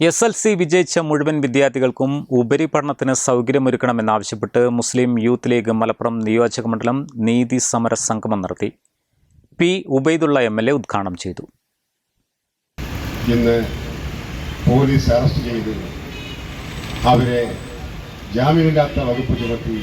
S L C വിജയിച്ച മുഴുവൻ വിദ്യാർത്ഥികൾക്കും ഉപരിപഠനത്തിന് സൗകര്യമൊരുക്കണമെന്നാവശ്യപ്പെട്ട് മുസ്ലിം യൂത്ത് ലീഗ് മലപ്പുറം നിയോജക മണ്ഡലം നീതി സമര സംഗമം നടത്തി. P. Ubaidulla M L A ഉദ്ഘാടനം ചെയ്തു. ഇന്ന് പോലീസ് അറസ്റ്റ് ചെയ്ത് അവരെ ജാമ്യമില്ലാത്ത വകുപ്പ് ചുമത്തി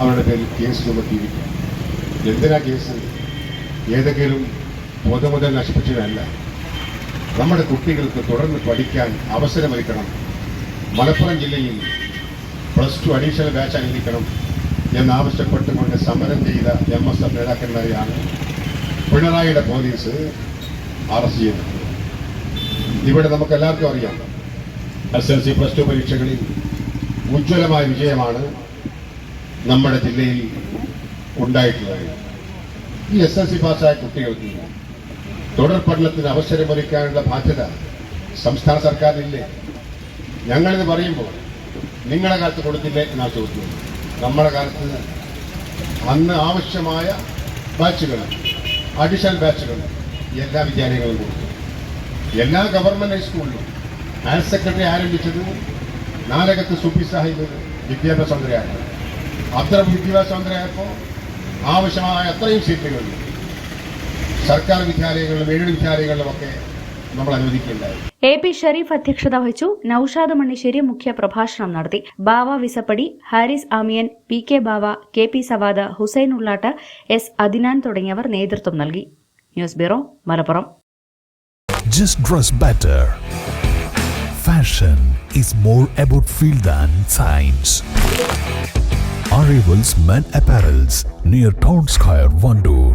അവരുടെ പേരിൽ കേസ് ചുമത്തിയിരിക്കും എന്തിനാ കേസ്? ഏതെങ്കിലും പൊതുമുതൽ നശിപ്പിച്ചതല്ല നമ്മുടെ കുട്ടികൾക്ക് തുടർന്ന് പഠിക്കാൻ അവസരമൊരുക്കണം. മലപ്പുറം ജില്ലയിൽ പ്ലസ് ടു അഡീഷണൽ ബാച്ച് അനുവദിക്കണം എന്നാവശ്യപ്പെട്ടുകൊണ്ട് സമരം ചെയ്ത എം എസ് എഫ് നേതാക്കന്മാരെയാണ് പിണറായിയുടെ പോലീസ് അറസ്റ്റ് ചെയ്തത്. ഇവിടെ നമുക്ക് എല്ലാവർക്കും അറിയാം S L C plus two പരീക്ഷകളിൽ ഉജ്ജ്വലമായ വിജയമാണ് നമ്മുടെ ജില്ലയിൽ ഉണ്ടായിട്ടുള്ളത്. ഈ എസ് എൽ സി പാസ്സായ കുട്ടികൾക്ക് തുടർ പഠനത്തിന് അവസരമൊരുക്കാനുള്ള ബാധ്യത സംസ്ഥാന സർക്കാരിനില്ലേ? ഞങ്ങളിത് പറയുമ്പോൾ നിങ്ങളുടെ കാലത്ത് കൊടുത്തില്ലേ എന്നാ ചോദിക്കുന്നത് നമ്മുടെ കാലത്ത് അന്ന് ആവശ്യമായ ബാച്ചുകൾ അഡീഷണൽ ബാച്ചുകൾ എല്ലാ വിദ്യാലയങ്ങളും കൊടുത്തു. എല്ലാ ഗവൺമെന്റ് ഹൈസ്കൂളിലും ഹയർ സെക്കൻഡറി ആരംഭിച്ചത് നാലകത്ത് സുബി സാഹിബ് വിദ്യാഭ്യാസ മന്ത്രിയായിരുന്നു. അത്ര വിദ്യാഭ്യാസ മന്ത്രിയായപ്പോൾ ആവശ്യമായ അത്രയും സീറ്റുകൾ സർക്കാർ വിദ്യാലയങ്ങളിലും എയ്ഡ് വിദ്യാലയങ്ങളിലുമൊക്കെ നമ്മൾ അനുവദിക്കുകയുണ്ടായി എ പി ഷരീഫ് അധ്യക്ഷത വഹിച്ചു നൌഷാദ് മണ്ണിശ്ശേരി മുഖ്യ പ്രഭാഷണം നടത്തി Bava Visappadi Haris Amiyan P K Bava K P Savad Hussain Ullattu S Adnan തുടങ്ങിയവർ നേതൃത്വം നൽകി news bureau Malappuram just dress better. Fashion is more about feel than science. Arrivals Men Apparels near Town Square, Vandoor.